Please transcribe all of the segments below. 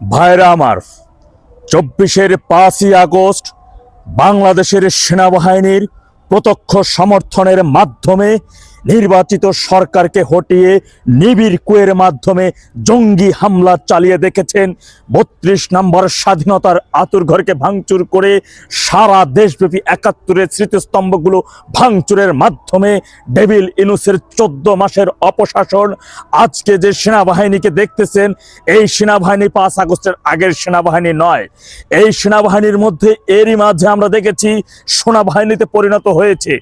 ভাইরা আমার চব্বিশের পাঁচই আগস্ট বাংলাদেশের সেনাবাহিনীর প্রত্যক্ষ সমর্থনের মাধ্যমে নির্বাচিত সরকারকে হটিয়ে নিবিড় কুয়ের মাধ্যমে জঙ্গি হামলা চালিয়ে দেখেছেন। বত্রিশ নম্বর স্বাধীনতার আতুরঘরকে ভাঙচুর করে সারা দেশব্যাপী একাত্তরের স্মৃতিস্তম্ভগুলো ভাঙচুরের মাধ্যমে ডেভিল ইনুসের চোদ্দ মাসের অপশাসন। আজকে যে সেনাবাহিনীকে দেখতেছেন, এই সেনাবাহিনী পাঁচ আগস্টের আগের সেনাবাহিনী নয়। এই সেনাবাহিনীর মধ্যে এরই মাঝে আমরা দেখেছি, সেনাবাহিনীতে পরিণত হয়েছে।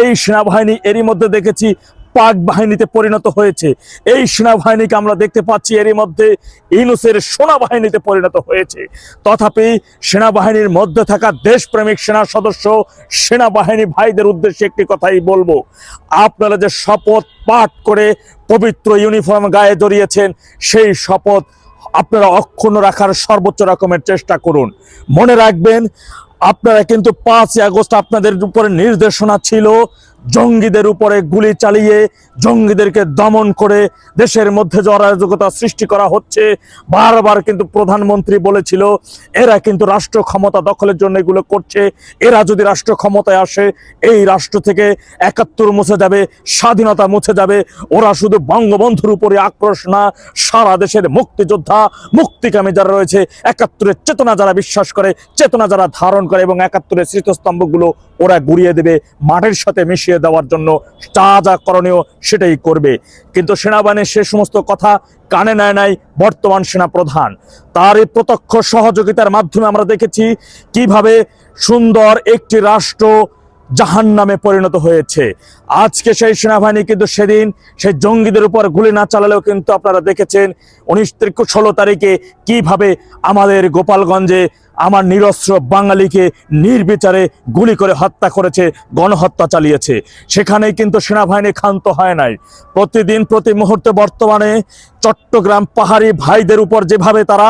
এই সেনাবাহিনী এরই মধ্যে দেখেছি পাক বাহিনীতে পরিণত হয়েছে। এই সেনাবাহিনীকে আমরা দেখতে পাচ্ছি, এরই মধ্যে ইনুসের সেনাবাহিনীতে পরিণত হয়েছে। তথাপি সেনাবাহিনীর মধ্যে থাকা দেশপ্রেমিক সেনা সদস্য, সেনাবাহিনী ভাইদের উদ্দেশ্যে একটি কথাই বলব। আপনারা যে শপথ পাঠ করে পবিত্র ইউনিফর্ম গায়ে জড়িয়েছেন, সেই শপথ আপনারা অক্ষুণ্ণ রাখার সর্বোচ্চ রকমের চেষ্টা করুন। মনে রাখবেন, আপনারা কিন্তু পাঁচই আগস্ট আপনাদের উপরে নির্দেশনা ছিল জঙ্গিদের উপরে গুলি চালিয়ে জঙ্গিদেরকে দমন করে দেশের মধ্যে যে অরাজকতা সৃষ্টি করা হচ্ছে, বারবার কিন্তু প্রধানমন্ত্রী বলেছিল, এরা কিন্তু রাষ্ট্র ক্ষমতা দখলের জন্য এগুলো করছে, এরা যদি রাষ্ট্র ক্ষমতায় আসে, এই রাষ্ট্র থেকে একাত্তর মুছে যাবে, স্বাধীনতা মুছে যাবে, ওরা শুধু বঙ্গবন্ধুর উপরে আক্রোশ না, সারা দেশের মুক্তিযোদ্ধা, মুক্তিকামী যারা রয়েছে, একাত্তরের চেতনা যারা বিশ্বাস করে, চেতনা যারা ধারণ করে এবং একাত্তরের স্মৃতিস্তম্ভগুলো ওরা গুড়িয়ে দেবে, মাঠের সাথে মিশিয়ে দেওয়ার জন্য যা যা করণীয় সেটাই করবে। কিন্তু সেনাবাহিনীর সে সমস্ত কথা কানে নেয় নাই বর্তমান সেনাপ্রধান। তার এই প্রত্যক্ষ সহযোগিতার মাধ্যমে আমরা দেখেছি কীভাবে সুন্দর একটি রাষ্ট্র জাহান নামে পরিণত হয়েছে। আজকে সেই সেনাবাহিনী কিন্তু সেদিন সেই জঙ্গিদের উপর গুলি না চালালেও কিন্তু আপনারা দেখেছেন উনিশ তারিখ ষোলো তারিখে কীভাবে আমাদের গোপালগঞ্জে আমার নিরস্ত্র বাঙালিকে নির্বিচারে গুলি করে হত্যা করেছে, গণহত্যা চালিয়েছে। সেখানেই কিন্তু সেনাবাহিনী ক্ষান্ত হয় নাই। প্রতিদিন, প্রতি মুহূর্তে বর্তমানে চট্টগ্রাম পাহাড়ি ভাইদের উপর যেভাবে তারা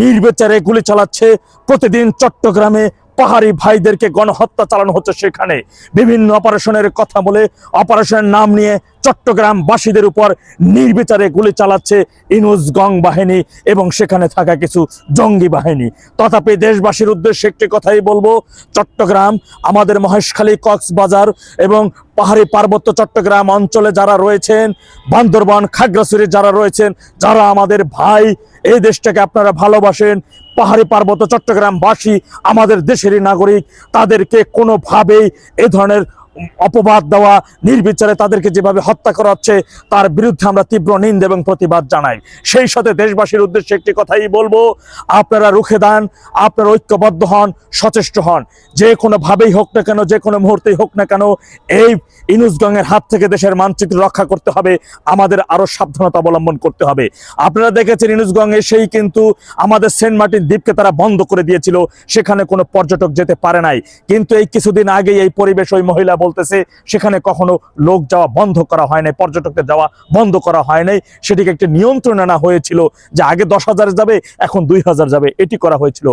নির্বিচারে গুলি চালাচ্ছে, প্রতিদিন চট্টগ্রামে পাহাড়ি ভাইদেরকে গণহত্যা চালানো হচ্ছে সেখানে। বিভিন্ন অপারেশনের কথা বলে অপারেশনের নাম নিয়ে চট্টগ্রামবাসীদের উপর নির্বিচারে গুলি চালাচ্ছে ইনুস গং বাহিনী এবং সেখানে থাকা কিছু জঙ্গি বাহিনী। তথাপি দেশবাসীর উদ্দেশ্যে একটি কথাই বলব, চট্টগ্রাম, আমাদের মহেশখালী, কক্সবাজার এবং পাহাড়ি পার্বত্য চট্টগ্রাম অঞ্চলে যারা রয়েছেন, বান্দরবান, খাগড়াছড়ি যারা রয়েছেন, যারা আমাদের ভাই, এই দেশটাকে আপনারা ভালোবাসেন পাহাড়ি পার্বত্য চট্টগ্রামবাসী আমাদের দেশেরই নাগরিক তাদেরকে কোনোভাবেই এ ধরনের অপবাদ দেওয়া, নির্বিচারে তাদেরকে যেভাবে হত্যা করা হচ্ছে, তার বিরুদ্ধে আমরা তীব্র নিন্দ এবং প্রতিবাদ জানাই। সেই সাথে দেশবাসীর উদ্দেশ্যে একটি কথাই বলব, আপনারা রুখে দেন আপনারা ঐক্যবদ্ধ হন, সচেষ্ট হন। যে কোনোভাবেই হোক না কেন, যে কোনো মুহূর্তেই হোক না কেন, এই ইনুসগঙ্গের হাত থেকে দেশের মানচিত্র রক্ষা করতে হবে, আমাদের আরও সাবধানতা অবলম্বন করতে হবে। আপনারা দেখেছেন ইনুসগং সেই কিন্তু আমাদের সেন্ট মার্টিন দ্বীপকে তারা বন্ধ করে দিয়েছিল, সেখানে কোনো পর্যটক যেতে পারে নাই। কিন্তু এই কিছুদিন আগে এই পরিবেশ ওই মহিলা বলতেছে, সেখানে কখনো লোক যাওয়া বন্ধ করা হয় নাই, পর্যটকদের যাওয়া বন্ধ করা হয় নাই। সেটিকে একটি নিয়ন্ত্রণ আনা হয়েছিল যে আগে দশ হাজার যাবে, এখন দুই হাজার যাবে। এটি করা হয়েছিল।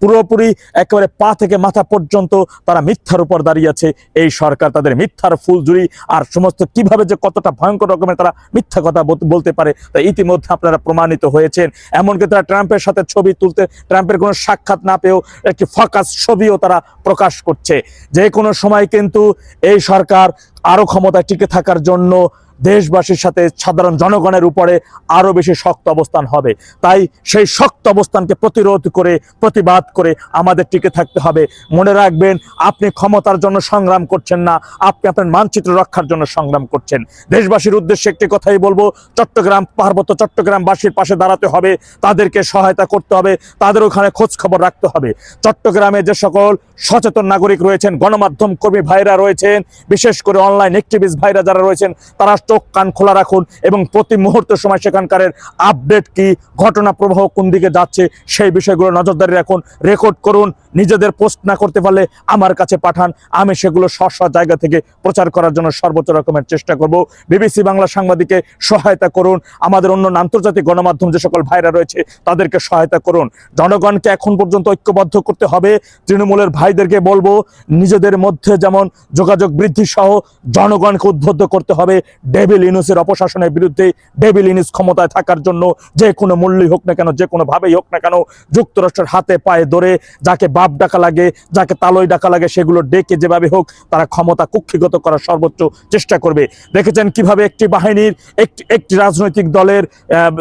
পুরোপুরি একেবারে পা থেকে মাথা পর্যন্ত তারা মিথ্যার উপর দাঁড়িয়ে আছে। এই সরকার তাদের মিথ্যার ফুলজুরি আর সমস্ত কীভাবে যে কতটা ভয়ঙ্কর রকমের তারা মিথ্যা কথা বল- বলতে পারে তা ইতিমধ্যে আপনারা প্রমাণিত হয়েছেন। এমনকি তারা ট্রাম্পের সাথে ছবি তুলতে, ট্রাম্পের কোনো সাক্ষাৎ না পেয়েও একটি ফকাস ছবিও তারা প্রকাশ করছে। যে কোনো সময় কিন্তু এই সরকার আরও ক্ষমতায় টিকে থাকার জন্য দেশবাসীর সাথে সাধারণ জনগণের উপরে আরও বেশি শক্ত অবস্থান হবে। তাই সেই শক্ত অবস্থানকে প্রতিরোধ করে, প্রতিবাদ করে আমাদের টিকে থাকতে হবে। মনে রাখবেন, আপনি ক্ষমতার জন্য সংগ্রাম করছেন না, আপনি আপনার মানচিত্র রক্ষার জন্য সংগ্রাম করছেন। দেশবাসীর উদ্দেশ্যে একটি কথাই বলব, চট্টগ্রাম পার্বত্য চট্টগ্রামবাসীর পাশে দাঁড়াতে হবে, তাদেরকে সহায়তা করতে হবে, তাদের ওখানে খোঁজ খবর রাখতে হবে। চট্টগ্রামে যে সকল সচেতন নাগরিক রয়েছেন, গণমাধ্যম কর্মী ভাইরা রয়েছেন, বিশেষ করে অনলাইন অ্যাক্টিভিস্ট ভাইরা যারা রয়েছেন, তারা চোখ কান খোলা রাখুন এবং প্রতি মুহূর্তের সময় সেখানকার আপডেট কি, ঘটনা প্রবাহ কোন দিকে যাচ্ছে, সেই বিষয়গুলো নজরদারি রাখুন, রেকর্ড করুন, নিজেদের পোস্ট না করতে পারলে আমার কাছে পাঠান, আমি সেগুলো স্ব জায়গা থেকে প্রচার করার জন্য সর্বোচ্চ রকমের চেষ্টা করব। বিবিসি বাংলা সাংবাদিকে সহায়তা করুন, আমাদের অন্য আন্তর্জাতিক গণমাধ্যম যে সকল ভাইরা রয়েছে, তাদেরকে সহায়তা করুন। জনগণকে এখন পর্যন্ত ঐক্যবদ্ধ করতে হবে, তৃণমূলের ভাইদেরকে বলব, নিজেদের মধ্যে যেমন যোগাযোগ বৃদ্ধি সহ জনগণকে উদ্বুদ্ধ করতে হবে ডেভিল ইনুসের অপশাসনের বিরুদ্ধে ডেভিল ইনুস ক্ষমতায় থাকার জন্য যে কোনো মূল্যই হোক না কেন যে কোনো ভাবেই হোক না কেন যুক্তরাষ্ট্রের হাতে পায়ে ধরে যাকে বাপ ডাকা লাগে যাকে তালই ডাকা লাগে সেগুলো ডেকে যেভাবে হোক তারা ক্ষমতা কুক্ষিগত করার সর্বোচ্চ চেষ্টা করবে। দেখেছেন কীভাবে একটি বাহিনীর একটি একটি রাজনৈতিক দলের আহ,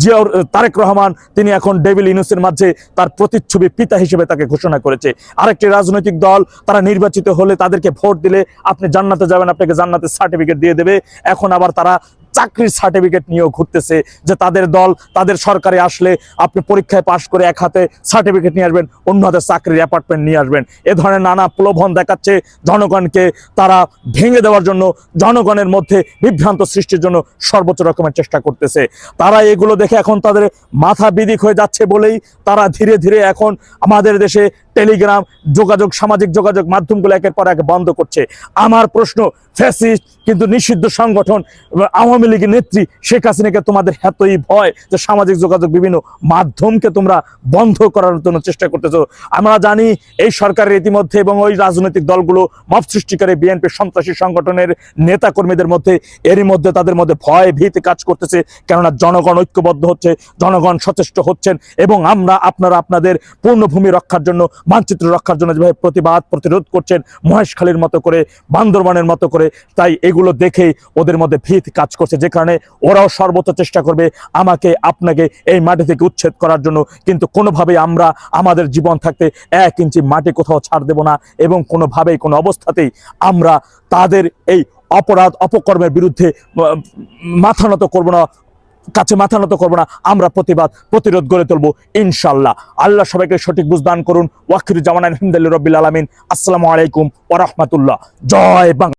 জিয়াউর তারেক রহমান তিনি এখন ডেভিল ইনুসের মাঝে তার প্রতিচ্ছবি পিতা হিসেবে তাকে ঘোষণা করেছে। আরেকটি রাজনৈতিক দল তারা নির্বাচিত হলে তাদেরকে ভোট দিলে আপনি জান্নাতে যাবেন আপনাকে জান্নাতের সার্টিফিকেট দিয়ে দেবে। এখন আবার তারা চাকরির সার্টিফিকেট নিয়েও ঘুরতেছে যে তাদের দল, তাদের সরকারে আসলে আপনি পরীক্ষায় পাশ করে এক হাতে সার্টিফিকেট নিয়ে আসবেন, অন্য হাতে চাকরির অ্যাপার্টমেন্ট নিয়ে আসবেন। এ ধরনের নানা প্রলোভন দেখাচ্ছে জনগণকে তারা ভেঙে দেওয়ার জন্য, জনগণের মধ্যে বিভ্রান্ত সৃষ্টির জন্য সর্বোচ্চ রকমের চেষ্টা করতেছে। তারা এগুলো দেখে এখন তাদের মাথা বিদিক হয়ে যাচ্ছে বলেই তারা ধীরে ধীরে এখন আমাদের দেশে টেলিগ্রাম, যোগাযোগ, সামাজিক যোগাযোগ মাধ্যমগুলো একের পর এক বন্ধ করছে। আমার প্রশ্ন, ফ্যাসিস্ট কিন্তু নিষিদ্ধ সংগঠন, আওয়ামী লীগের নেত্রী শেখ হাসিনাকে তোমাদের এতই ভয় যে সামাজিক যোগাযোগ বিভিন্ন মাধ্যমকে তোমরা বন্ধ করার জন্য চেষ্টা করতেছো। আমরা জানি এই সরকারের ইতিমধ্যে এবং ওই রাজনৈতিক দলগুলো মব সৃষ্টিকারী বিএনপি সন্ত্রাসী সংগঠনের নেতা কর্মীদের মধ্যে, এরই মধ্যে তাদের মধ্যে ভয় ভীতি কাজ করতেছে, কেননা জনগণ ঐক্যবদ্ধ হচ্ছে, জনগণ সচেষ্ট হচ্ছেন এবং আমরা আপনারা আপনাদের পূর্ণভূমি রক্ষার জন্য মানচিত্র রক্ষার জন্য যেভাবে প্রতিবাদ, প্রতিরোধ করছেন মহেশখালীর মতো করে, বান্দরবানের মতো করে, তাই এগুলো দেখেই ওদের মধ্যে ভীত কাজ করছে। যে কারণে ওরাও সর্বোচ্চ চেষ্টা করবে আমাকে, আপনাকে এই মাটি থেকে উচ্ছেদ করার জন্য। কিন্তু কোনোভাবেই আমরা আমাদের জীবন থাকতে এক ইঞ্চি মাটি কোথাও ছাড় দেব না এবং কোনোভাবেই, কোনো অবস্থাতেই আমরা তাদের এই অপরাধ, অপকর্মের বিরুদ্ধে মাথা নত করব না। কাছে মাথা নত করব না, আমরা প্রতিবাদ, প্রতিরোধ গড়ে তুলবো, ইনশাল্লাহ। আল্লাহ সবাইকে সঠিক বুঝদান করুন। ওয়াকির জামান রবিল আলমিন। আসসালামু আলাইকুম ওরহমতুল্লাহ জয় বাংলা।